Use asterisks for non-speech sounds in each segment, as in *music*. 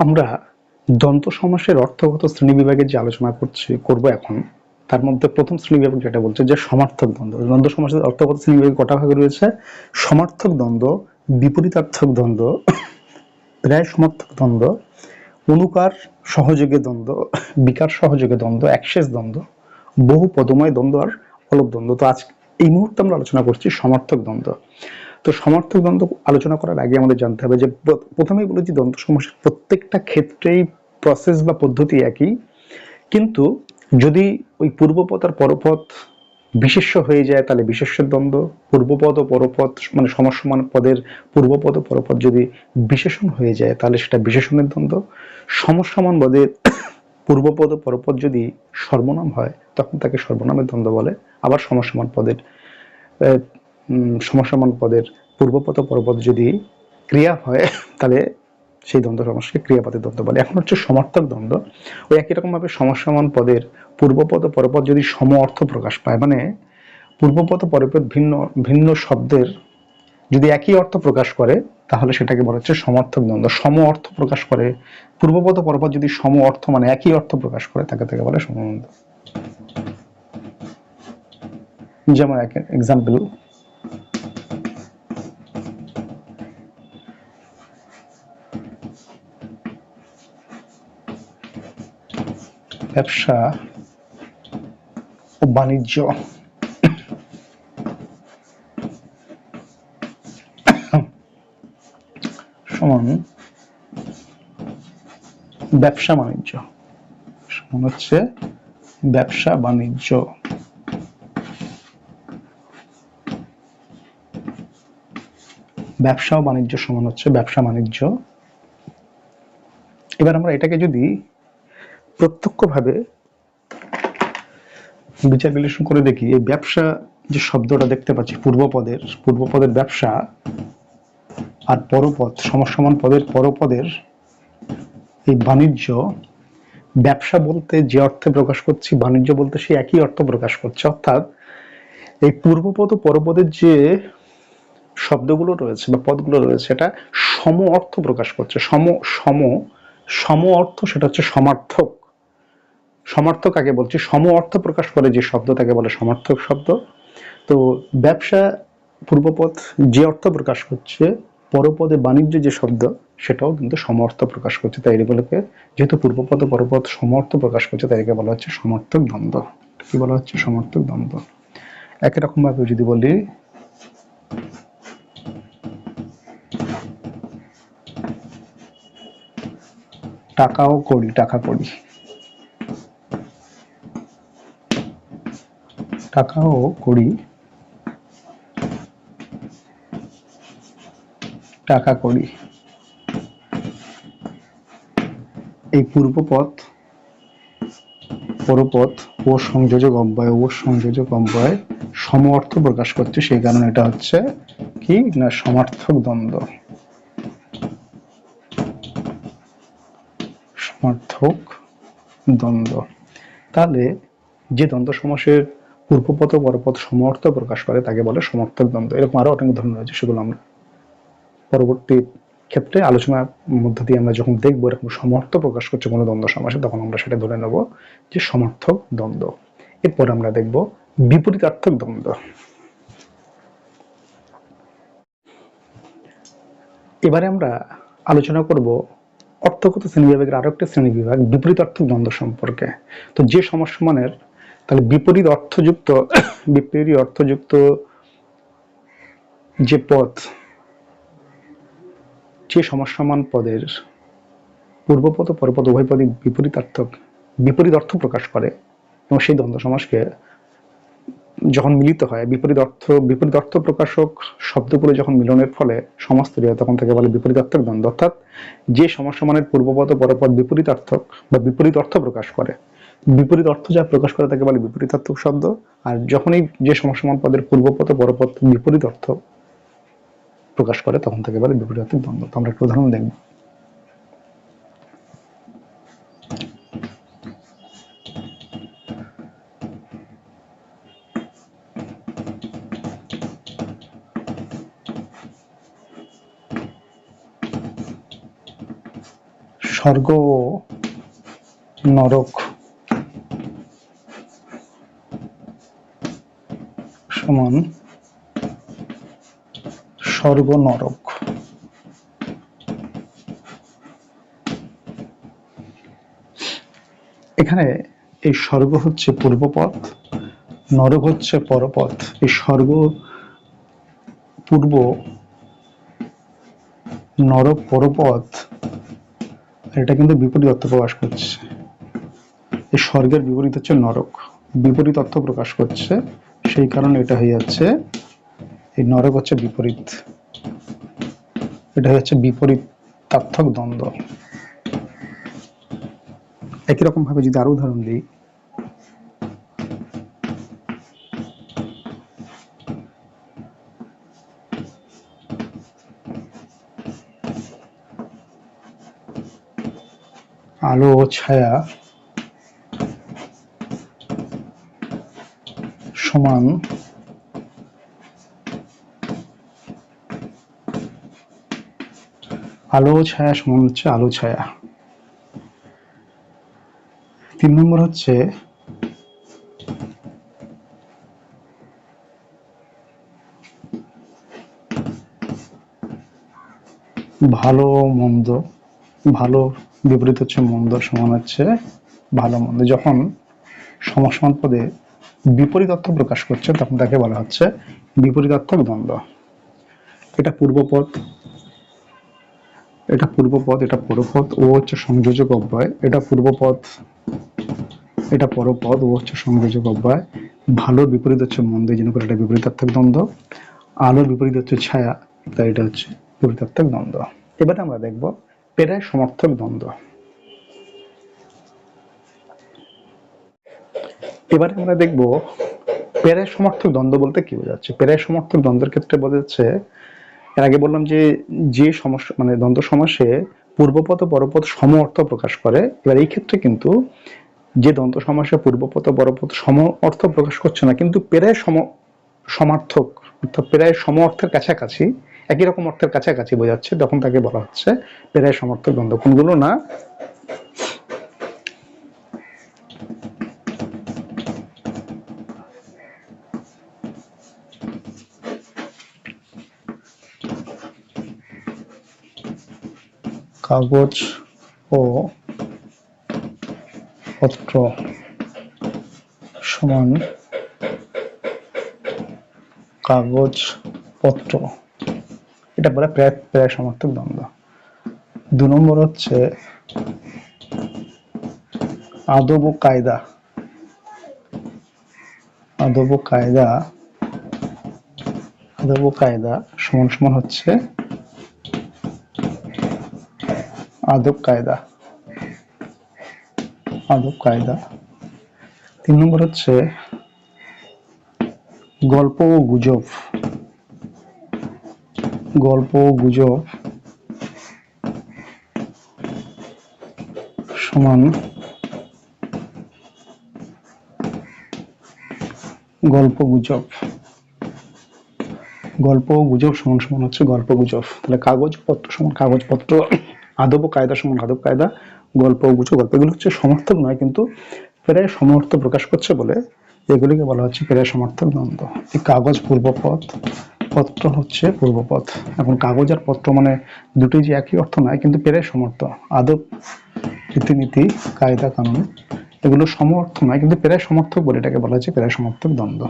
আমরা দ্বন্দ্ব সমাসের অর্থগত শ্রেণি শ্রেণীবিভাগের যে আলোচনা করছি, করব এখন, তার মধ্যে প্রথম শ্রেণীবিভাগ যেটা বলছে যে সমার্থক দ্বন্দ্ব। দ্বন্দ্ব সমাসের অর্থগত শ্রেণীবিভাগে কটা ভাগে রয়েছে? সমার্থক দ্বন্দ্ব, বিপরীতার্থক দ্বন্দ্ব, প্রায় সমার্থক দ্বন্দ্ব, অনুকার সহযোগে দ্বন্দ্ব, বিকার সহযোগে দ্বন্দ্ব একশেষ দ্বন্দ্ব, বহু পদময় দ্বন্দ্ব আর অলপ দ্বন্দ্ব। তো আজ এই মুহূর্তে আমরা আলোচনা করছি সমার্থক দ্বন্দ্ব। তো সমার্থক দ্বন্দ্ব আলোচনা করার আগে আমাদের জানতে হবে যে প্র- প্রথমেই বলেছি দ্বন্দ্ব সমস্যার প্রত্যেকটা ক্ষেত্রেই প্রসেস বা পদ্ধতি একই। কিন্তু যদি ওই পূর্বপদ আর পরপদ বিশেষ্য হয়ে যায়, তাহলে বিশেষ্যের দ্বন্দ্ব, পূর্বপদ ও পরপদ মানে সমসমান পদের পূর্বপদ ও পরপদ যদি বিশেষণ হয়ে যায়, তাহলে সেটা বিশেষণের দ্বন্দ্ব। সমসমান পদের *coughs* পূর্বপদ ও পরপদ যদি সর্বনাম হয়, তখন তাকে সর্বনামের দ্বন্দ্ব বলে। আবার সমসমান পদের সমসমান পদের পূর্বপদ পরপদ যদি ক্রিয়া হয়, তাহলে সেই দ্বন্দ্ব সমাসকে ক্রিয়াপদের দ্বন্দ্ব বলে। এখন হচ্ছে সমার্থক দ্বন্দ্ব। ওই একই রকম ভাবে সমসমান পদের পূর্বপদ পরপদ যদি সম অর্থ প্রকাশ পায় মানে পূর্বপদ পরপদ ভিন্ন ভিন্ন শব্দের যদি একই অর্থ প্রকাশ করে, তাহলে সেটাকে বলা হচ্ছে সমার্থক দ্বন্দ্ব। সম অর্থ প্রকাশ করে, পূর্বপদ পরপদ যদি সম অর্থ মানে একই অর্থ প্রকাশ করে, তাকে তাকে বলে সমদ্বন্দ্ব যেমন এক এক্সাম্পল ব্যবসা ও বাণিজ্য। সমান ব্যবসা বাণিজ্য। সমান হচ্ছে ব্যবসা বাণিজ্য। ব্যবসা ও বাণিজ্য সমান হচ্ছে ব্যবসা বাণিজ্য। এবার আমরা এটাকে যদি প্রত্যক্ষভাবে বিচার বিশ্লেষণ করে দেখি, এই ব্যবসা যে শব্দটা দেখতে পাচ্ছি, পূর্বপদের পূর্বপদের ব্যবসা আর পরপদ, সমসমান পদের পরপদের এই বাণিজ্য, ব্যবসা বলতে যে অর্থে প্রকাশ করছি, বাণিজ্য বলতে সেই একই অর্থ প্রকাশ করছে। অর্থাৎ এই পূর্বপদ ও পরপদের যে শব্দগুলো রয়েছে বা পদগুলো রয়েছে, এটা সম অর্থ প্রকাশ করছে। সম সম সম অর্থ, সেটা হচ্ছে সমার্থক। সমার্থক আগে বলছি? সম অর্থ প্রকাশ করে যে শব্দ, তাকে বলে সমার্থক শব্দ। তো ব্যবসা পূর্বপদ যে অর্থ প্রকাশ করছে, পরপদে বাণিজ্য যে শব্দ, সেটাও কিন্তু সমর্থ প্রকাশ করছে। তাই এগুলোকে যেহেতু পূর্বপদ, পরপদ সমর্থ প্রকাশ করছে, তাই বলা হচ্ছে সমর্থক দ্বন্দ্ব। কি বলা হচ্ছে? সমর্থক দ্বন্দ্ব। একই রকম ভাবে যদি বলি, টাকাও করি, টাকা করি। টাকাও করি। টাকা করি। এই পূর্বপদ পরপথ, ও সংযোজক অব্যয়, ও সংযোজক অব্যয় সমর্থ প্রকাশ করছে। সেই কারণে এটা হচ্ছে কি না সমার্থক দ্বন্দ্ব। সমার্থক দ্বন্দ্ব। তাহলে যে দ্বন্দ্ব সমাসের পূর্বপদ, পরপদ সমর্থ প্রকাশ করে, তাকে বলে সমর্থক দ্বন্দ্ব। এরকম আরও অনেক ধরনের রয়েছে সেগুলো আমরা পরবর্তী ক্ষেত্রে আলোচনার মধ্য দিয়ে আমরা যখন দেখব এরকম সমর্থ প্রকাশ করছে কোনো দ্বন্দ্ব সমাসে তখন আমরা সেটা ধরে নেব যে সমর্থক দ্বন্দ্ব। এরপর আমরা দেখব বিপরীতার্থক দ্বন্দ্ব। এবারে আমরা আলোচনা করব অর্থগত শ্রেণীবিভাগের আরও একটা শ্রেণীবিভাগ, বিপরীতার্থক দ্বন্দ্ব সম্পর্কে। তো যে সমসমানের তাহলে বিপরীত অর্থযুক্ত *coughs* বিপরীত অর্থযুক্ত যে পদ যে সমসমান পদের পূর্বপদ ও পরপদ উভয় পদই বিপরীতার্থক, বিপরীত অর্থ প্রকাশ করে এবং সেই দ্বন্দ্ব সমাসকে যখন মিলিত হয়, বিপরীত অর্থ বিপরীত অর্থ প্রকাশক শব্দগুলো যখন মিলনের ফলে সমাস তৈরি হয়, তখন তাকে বলে বিপরীতার্থক দ্বন্দ্ব। অর্থাৎ যে সমসমানের পূর্বপদ, পরপদ বিপরীতার্থক বা বিপরীত অর্থ প্রকাশ করে। বিপরীত অর্থ যা প্রকাশ করে তাকে বলে বিপরীতার্থক শব্দ। আর যখনই যে সমসমান পদের পূর্বপদ, পরপদ বিপরীত অর্থ প্রকাশ করে, তখন তাকে বলে বিপরীতার্থক দ্বন্দ্ব। তো আমরা একটা উদাহরণ দেখব। স্বর্গ, নরক সমান স্বর্গ নরক এখানে এই স্বর্গ হচ্ছে পূর্বপথ, নরক হচ্ছে পরপথ। এই স্বর্গ পূর্ব, নরক পরপথ, এটা কিন্তু বিপরীত অর্থ প্রকাশ করছে। এই স্বর্গের বিপরীত হচ্ছে নরক, বিপরীত অর্থ প্রকাশ করছে সেই কারণে এটা হয়ে যাচ্ছে, এই নরক হচ্ছে বিপরীত। এটা হচ্ছে বিপরীত তার্থক দ্বন্দ্ব। একই রকম ভাবে যদি আরও উদাহরণ দিই, আলো ও ছায়া সমান আলো ছায়া সমান হচ্ছে আলো ছায়া। তিন নম্বর হচ্ছে ভালো মন্দ, ভালো বিপরীত হচ্ছে মন্দ সমান হচ্ছে ভালো মন্দ। যখন সমাসমান পদে বিপরীত অর্থ প্রকাশ করছে, তখন তাকে বলা হচ্ছে বিপরীতার্থক দ্বন্দ্ব। এটা পূর্বপদ এটা পূর্বপদ এটা পরপদ ও হচ্ছে সংযোজক অব্যয়। এটা পূর্বপদ এটা পরপদ ও হচ্ছে সংযোজক অব্যয়। ভালোর বিপরীত হচ্ছে মন্দ, এই জন্য করে এটা বিপরীতার্থক দ্বন্দ্ব। আলোর বিপরীত হচ্ছে ছায়া, তাই এটা হচ্ছে বিপরীতার্থক দ্বন্দ্ব। এবারে আমরা দেখব পেরায় সমর্থক দ্বন্দ্ব। এবারে আমরা দেখব পেরায় সমর্থক দ্বন্দ্ব বলতে কি বোঝাচ্ছে? পেরায় সমর্থক দ্বন্দ্বের ক্ষেত্রে বোঝা যাচ্ছে এর আগে বললাম যে যে সমস্যা মানে দ্বন্দ্ব সমাসে পূর্বপদ পরপদ সম অর্থ প্রকাশ করে, এবার এই ক্ষেত্রে কিন্তু যে দ্বন্দ্ব সমাসে পূর্বপদ পরপদ সম অর্থ প্রকাশ করছে না, কিন্তু পেরায় সম, সমার্থক, অর্থাৎ প্রায় সম অর্থের কাছাকাছি, একই রকম অর্থের কাছাকাছি বোঝাচ্ছে, তখন তাকে বলা হচ্ছে প্রায় সমর্থক দ্বন্দ্ব। কোনগুলো না? কাগজ ও পত্র সমান কাগজ পত্র। এটা বলে প্রায় প্রায় সমর্থক দ্বন্দ্ব। দু নম্বর হচ্ছে আদব ও কায়দা। আদব ও কায়দা, আদব ও কায়দা সমান সমান হচ্ছে আদব কায়দা। আদব কায়দা। তিন নম্বর হচ্ছে গল্প ও গুজব। গল্প ও গুজব সমান গল্প গুজব। গল্প ও গুজব সমান সমান হচ্ছে গল্প গুজব। তাহলে কাগজপত্র সমান কাগজপত্র। আদব ও কায়দা সমান আদব, কায়দা, গল্প গুজব, গল্প। এগুলো হচ্ছে সমর্থক নয়, কিন্তু প্রায় সমর্থ প্রকাশ করছে বলে এগুলিকে বলা হচ্ছে প্রায় সমর্থক দ্বন্দ্ব। এই কাগজ পূর্বপদ, পত্র হচ্ছে পূর্বপদ। এখন কাগজ আর পত্র মানে দুটোই যে একই অর্থ নয়, কিন্তু প্রায় সমর্থ আদব, রীতিনীতি, কায়দা, কানুন, এগুলো সমর্থ নয়, কিন্তু প্রায় সমর্থক বলে এটাকে বলা হচ্ছে প্রায় সমর্থক দ্বন্দ্ব।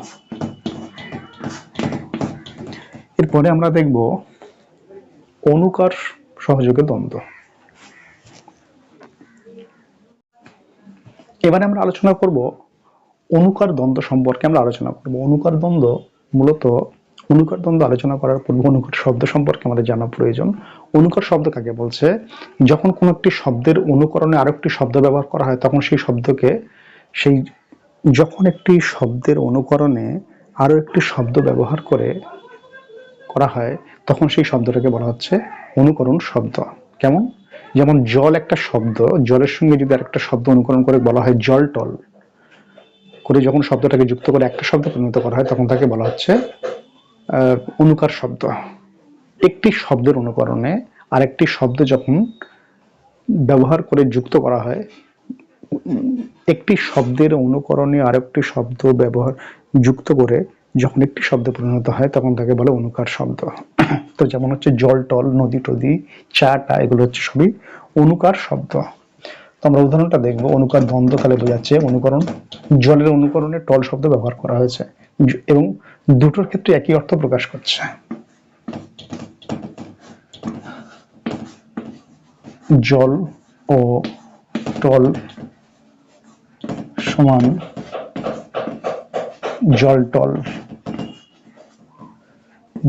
এরপরে আমরা দেখব অনুকার সহযোগে দ্বন্দ্ব। এবারে আমরা আলোচনা করব অনুকার দ্বন্দ্ব সম্পর্কে আমরা আলোচনা করব। অনুকার দ্বন্দ্ব মূলত অনুকার দ্বন্দ্ব আলোচনা করার পূর্বে অনুকার শব্দ সম্পর্কে আমাদের জানা প্রয়োজন। অনুকার শব্দ কাকে বলছে? যখন কোনো একটি শব্দের অনুকরণে আরও আরেকটি শব্দ ব্যবহার করা হয়, তখন সেই শব্দকে সেই যখন একটি শব্দের অনুকরণে আরও একটি শব্দ ব্যবহার করে করা হয়, তখন সেই শব্দটাকে বলা হচ্ছে অনুকরণ শব্দ। কেমন? যেমন জল একটা শব্দ, জলের সঙ্গে যদি আরেকটা শব্দ অনুকরণ করে বলা হয় জল টল, করে যখন শব্দটাকে যুক্ত করে একটা শব্দ পরিণত করা হয়, তখন তাকে বলা হচ্ছে অনুকার শব্দ। একটি শব্দের অনুকরণে আরেকটি শব্দ যখন ব্যবহার করে যুক্ত করা হয়, একটি শব্দের অনুকরণে আরেকটি শব্দ ব্যবহার, যুক্ত করে যখন একটি শব্দে পরিণত হয়, তখন তাকে বলে অনুকার শব্দ। তো যেমন হচ্ছে জল, টল, নদী, টদি, চা, টা, এগুলো হচ্ছে সবই অনুকার শব্দ। তো আমরা উদাহরণটা দেখব। অনুকার দ্বন্দ্ব তাহলে বোঝাচ্ছে অনুকরণ। জলের অনুকরণে টল শব্দ ব্যবহার করা হয়েছে। এবং দুটোর ক্ষেত্রে একই অর্থ প্রকাশ করছে। জল ও টল সমান জল, টল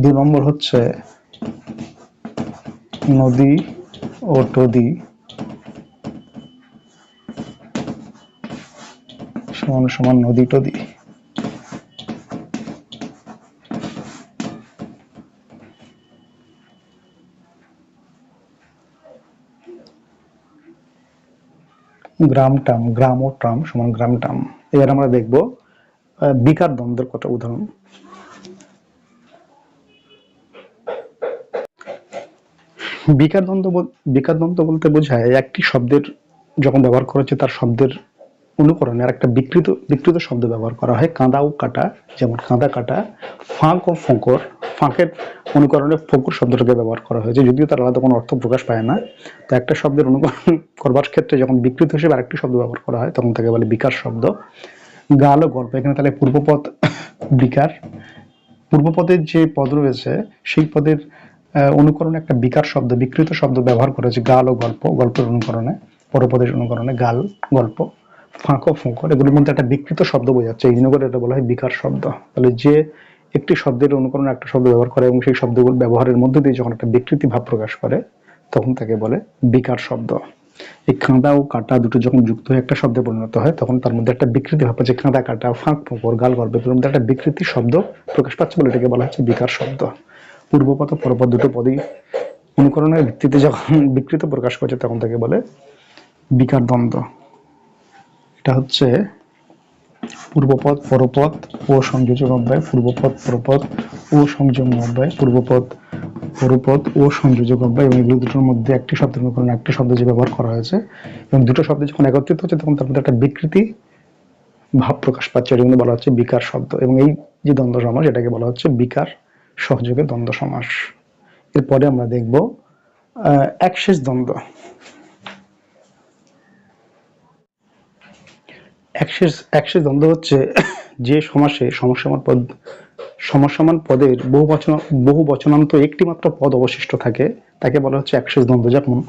দু নম্বর হচ্ছে নদী ও টদি। সমান সমান নদী টদি। গ্রাম টাম, গ্রাম ও ট্রাম সমান গ্রাম টাম। এবার আমরা দেখব বিকার দ্বন্দ্বের কটা উদাহরণ। বিকার দ্বন্দ্ব বল- বিকার দ্বন্দ্ব বলতে বোঝায় একটি শব্দের যখন ব্যবহার করা হচ্ছে, তার শব্দের অনুকরণে আর একটা বিকৃত বিকৃত শব্দ ব্যবহার করা হয় কাঁদা ও কাটা, যেমন কাঁদা কাটা, ফাঁক ও ফোঁকর। ফাঁকের অনুকরণে ফোঁকর শব্দটাকে ব্যবহার করা হয়েছে, যদিও তার আলাদা কোনো অর্থ প্রকাশ পায় না। তো একটা শব্দের অনুকরণ করবার ক্ষেত্রে যখন বিকৃত হিসেবে আরেকটি শব্দ ব্যবহার করা হয়, তখন তাকে বলে বিকার শব্দ। গাল ও গল্প, এখানে তাহলে পূর্বপদ বিকার। পূর্বপদের যে পদ রয়েছে, সেই পদের অনুকরণে একটা বিকার শব্দ, বিকৃত শব্দ ব্যবহার করেছে গাল ও গল্প, গল্পের অনুকরণে পরপদের অনুকরণে গাল, গল্প, ফাঁকো ফুঁকর, এগুলোর মধ্যে একটা বিকৃত শব্দ বোঝাচ্ছে। এই জন্য এটা বলা হয় বিকার শব্দ। তাহলে যে একটি শব্দের অনুকরণে একটা শব্দ ব্যবহার করে এবং সেই শব্দগুলো ব্যবহারের মধ্যে দিয়ে যখন একটা বিকৃতি ভাব প্রকাশ করে, তখন তাকে বলে বিকার শব্দ। এই খাঁদা ও কাটা দুটো যখন যুক্ত হয়ে একটা শব্দে পরিণত হয়, তখন তার মধ্যে একটা বিকৃতি ভাব আছে। খাঁদা কাটা, ফাঁক, ফোঁকর, গাল গল্প এগুলোর মধ্যে একটা বিকৃতি শব্দ প্রকাশ পাচ্ছে বলে এটাকে বলা হচ্ছে বিকার শব্দ। পূর্বপদ পরপদ দুটো পদই অনুকরণের ভিত্তিতে যখন বিকৃত প্রকাশ করছে, তখন তাকে বলে বিকার দ্বন্দ্ব। এটা হচ্ছে পূর্বপদ, পরপদ ও সংযোজক অধ্যায়, পূর্বপদ, পরপদ ও সংযোগ অধ্যায়, পূর্বপদ, পরপদ ও সংযোজক অব্যয় এবং এগুলো দুটোর মধ্যে একটি শব্দের অনুকরণে, একটি শব্দ যে ব্যবহার করা হয়েছে এবং দুটো শব্দ যখন একত্রিত হচ্ছে, তখন তার মধ্যে একটা বিকৃতি ভাব প্রকাশ পাচ্ছে। এটা কিন্তু বলা হচ্ছে বিকার শব্দ এবং এই যে দ্বন্দ্ব সমাস, এটাকে বলা হচ্ছে বিকার সহযোগে দ্বন্দ্ব সমাস। এরপরে আমরা দেখব একশেষ দ্বন্দ্ব। একশেষ দ্বন্দ্ব হচ্ছে *coughs* যে সমাসে সমসমান পদ, সমসমান পদের বহু বচন, বহু বচনান্ত একটি মাত্র পদ অবশিষ্ট থাকে, তাকে বলা হচ্ছে একশেষ দ্বন্দ্ব। যেমন,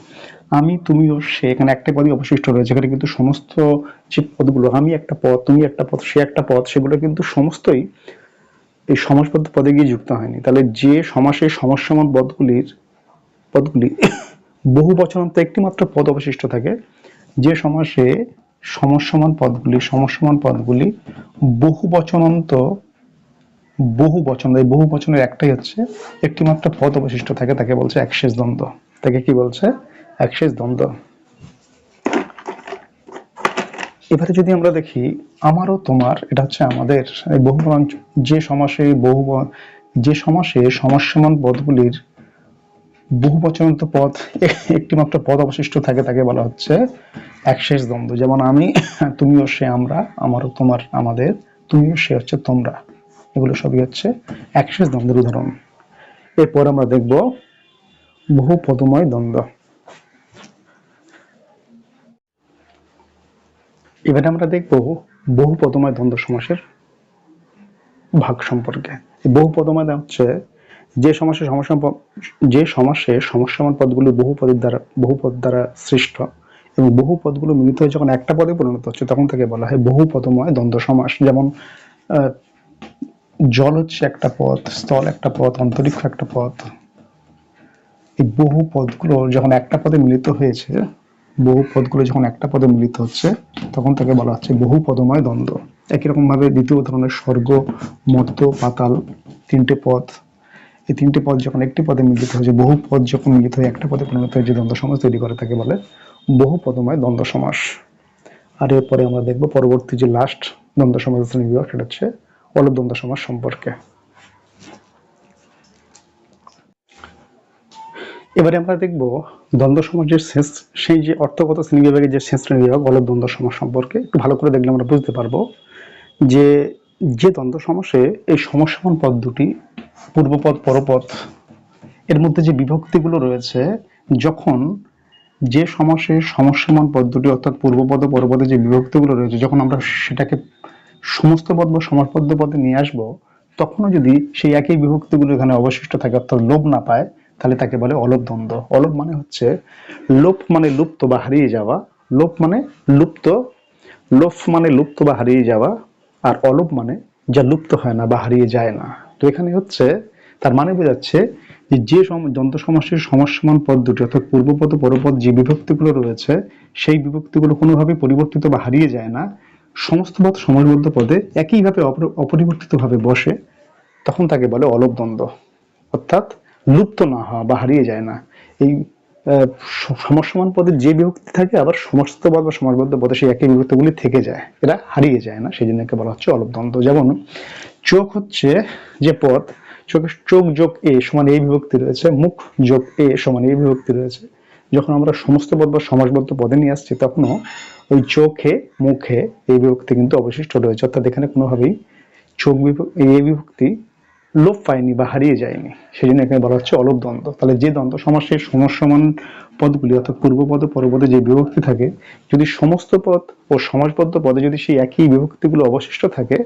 আমি তুমি ও সে, এখানে একটা পদই অবশিষ্ট রয়েছে, এখানে কিন্তু সমস্ত যে পদগুলো, আমি একটা পদ, তুমি একটা পদ, সে একটা পদ, সেগুলো কিন্তু সমস্তই এই সমাসবদ্ধ পদে গিয়ে যুক্ত হয়নি। তাহলে যে সমাসে সমসমান পদগুলির, পদগুলি *coughs* বহু বচনান্ত একটি মাত্র পদ অবশিষ্ট থাকে, যে সমাসে সমসমান পদগুলি সমসমান পদগুলি বহু বচনান্ত, বহু বচন, এই বহু বচনের একটাই হচ্ছে একটি মাত্র পদ অবশিষ্ট থাকে, তাকে বলছে একশেষ দ্বন্দ্ব। তাকে কি বলছে? একশেষ দ্বন্দ্ব। এবারে যদি আমরা দেখি, আমারও তোমার, এটা হচ্ছে আমাদের, এই বহু যে সমাসে বহু যে সমাসে সমসমান পদগুলির বহু বচনান্ত পদ একটি মাত্র পদ অবশিষ্ট থাকে তাকে বলা হচ্ছে একশেষ দ্বন্দ্ব। যেমন আমি, তুমিও সে আমরা, আমারও তোমার আমাদের, তুমিও সে হচ্ছে তোমরা। এগুলো সবই হচ্ছে একশেষ দ্বন্দ্বের উদাহরণ। এরপর আমরা দেখব বহু পদময় দ্বন্দ্ব। এবারে আমরা দেখব বহু পদময় দ্বন্দ্ব সমাসের ভাগ সম্পর্কে। বহু পদময় হচ্ছে যে সমাসে সমস্যা যে সমাসে সমস্যামান পদগুলো বহু পদের দ্বারা বহু পদ দ্বারা সৃষ্ট এবং বহু পদগুলো মিলিত হয়ে যখন একটা পদে পরিণত হচ্ছে, তখন তাকে বলা হয় বহু পদময় দ্বন্দ্ব সমাস। যেমন জল হচ্ছে একটা পদ, স্থল একটা পদ, অন্তরিক্ষ একটা পদ। এই বহু পদগুলো যখন একটা পদে মিলিত হয়েছে বহু পদগুলো যখন একটা পদে মিলিত হচ্ছে, তখন তাকে বলা হচ্ছে বহু পদময় দ্বন্দ্ব। একই রকম ভাবে দ্বিতীয় ধরনের স্বর্গ, মর্ত, পাতাল তিনটে পদ। এই তিনটে পদ যখন একটি পদে মিলিত হয়েছে বহু পদ যখন মিলিত হয়ে একটা পদে পরিণত হয়ে যে দ্বন্দ্ব সমাস তৈরি করে, তাকে বলে বহু পদময় দ্বন্দ্ব সমাস। আর এরপরে আমরা দেখব পরবর্তী যে লাস্ট দ্বন্দ্ব সমাজ শ্রেণি বিভাগ, সেটা হচ্ছে অলপ দ্বন্দ্ব সমাস সম্পর্কে। এবারে আমরা দেখব দ্বন্দ্ব সমাজের শেষ, সেই যে অর্থগত শ্রেণীবিভাগের যে শেষ শ্রেণীবিভাগ অলপ দ্বন্দ্ব সমাজ সম্পর্কে, একটু ভালো করে দেখলে আমরা বুঝতে পারব যে যে দ্বন্দ্ব সমাসে এই সমস্যামান পদ দুটি পূর্বপদ পরপদ এর মধ্যে যে বিভক্তিগুলো রয়েছে, যখন যে সমাসে সমস্যামান পদ দুটি, অর্থাৎ পূর্বপদ পরপদে যে বিভক্তিগুলো রয়েছে, যখন আমরা সেটাকে সমস্ত পদ বা সমাজবদ্ধ পদে নিয়ে আসব, তখনও যদি সেই একই বিভক্তিগুলো এখানে অবশিষ্ট থাকে, অর্থাৎ লোভ না পায় তাহলে তাকে বলে অলোপ দ্বন্দ্ব অলোপ মানে হচ্ছে লোপ মানে লুপ্ত বা হারিয়ে যাওয়া, লোপ মানে লুপ্ত লোপ মানে লুপ্ত বা হারিয়ে যাওয়া, আর অলোপ মানে যা লুপ্ত হয় না বা হারিয়ে যায় না। তো এখানে হচ্ছে তার মানে বোঝাচ্ছে যে যে সম- দন্ত্য সমাসের সমস্যমান পদ দুটি অর্থাৎ পূর্বপদ পরপদ যে বিভক্তিগুলো রয়েছে, সেই বিভক্তিগুলো কোনোভাবেই পরিবর্তিত বা হারিয়ে যায় না। সমস্ত পদ সমাজবদ্ধ পদে একইভাবে অপরিবর্তিতভাবে বসে, তখন তাকে বলে অলোপ দ্বন্দ্ব অর্থাৎ লুপ্ত না হওয়া বা হারিয়ে যায় না। এই আহ, স- পদে যে বিভক্তি থাকে আবার সমস্ত পদ বা সমাজবদ্ধ পদে সেই একই বিভক্তিগুলি থেকে যায়। এরা হারিয়ে যায় না সেই জন্য একে বলা হচ্ছে অলপ দ্বন্দ্ব যেমন চোখ হচ্ছে যে পদ চোখের চোখ যোগ এ সমান এই বিভক্তি রয়েছে মুখ যোগ এ সমান এই বিভক্তি রয়েছে। যখন আমরা সমস্ত পদ বা সমাজবদ্ধ পদে নিয়ে আসছি তখনও ওই চোখে মুখে এই বিভক্তি কিন্তু অবশিষ্ট রয়েছে। অর্থাৎ এখানে কোনোভাবেই চোখ বিভ- এই বিভক্তি লোপ পায়নি বা হারিয়ে যায়নি। সেই জন্য এখানে বলা হচ্ছে অলপ দ্বন্দ্ব। তাহলে যে দ্বন্দ্ব সমাসের সমস্যমান পদগুলি অর্থাৎ পূর্বপদ পরপদে যে বিভক্তি থাকে, যদি সমস্ত পদ ও সমাজবদ্ধ পদে যদি সেই একই বিভক্তিগুলো অবশিষ্ট থাকে,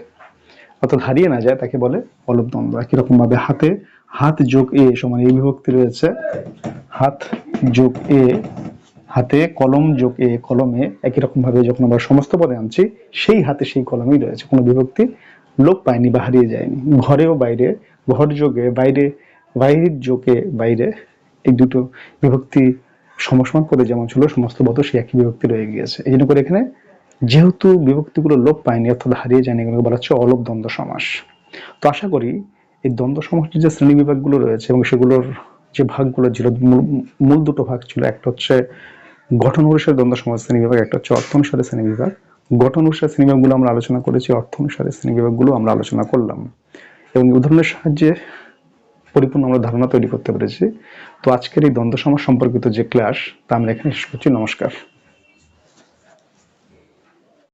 অর্থাৎ হারিয়ে না যায়, তাকে বলে অলোপ দ্বন্দ্ব। একই রকম ভাবে হাতে, হাত যোগ এ সমান এই বিভক্তি রয়েছে। হাত যোগ এ, হাতে কলম যোগ এ, কলমে একই রকম ভাবে যখন আমরা সমস্ত পদে আনছি, সেই হাতে সেই কলমেই রয়েছে কোনো বিভক্তি। লোপ পায়নি বা হারিয়ে যায়নি। ঘরেও বাইরে ঘর যোগে বাইরে, বাইরের যোগে বাইরে এই দুটো বিভক্তি সমসমান পদে যেমন ছিল, সমস্ত পদ সেই একই বিভক্তি রয়ে গিয়েছে। এই জন্য করে এখানে যেহেতু বিভক্তিগুলো লোপ পায়নি, অর্থাৎ হারিয়ে যায়নি এগুলো বলা হচ্ছে অলপ দ্বন্দ্ব সমাস। তো আশা করি এই দ্বন্দ্ব সমাসের যে শ্রেণি বিভাগগুলো রয়েছে এবং সেগুলোর যে ভাগগুলো ছিল, মূল দুটো ভাগ ছিল, একটা হচ্ছে গঠন অনুসারে দ্বন্দ্ব সমাজ শ্রেণি বিভাগ, একটা হচ্ছে অর্থ অনুসারে শ্রেণি বিভাগ। গঠন অনুসারে শ্রেণীবিভাগগুলো আমরা আলোচনা করেছি অর্থ অনুসারে শ্রেণীবিভাগগুলো আমরা আলোচনা করলাম। এবং উদাহরণের সাহায্যে পরিপূর্ণ আমরা ধারণা তৈরি করতে পেরেছি। তো আজকের এই দ্বন্দ্ব সমাজ সম্পর্কিত যে ক্লাস, তা আমরা এখানে শেষ করছি। নমস্কার।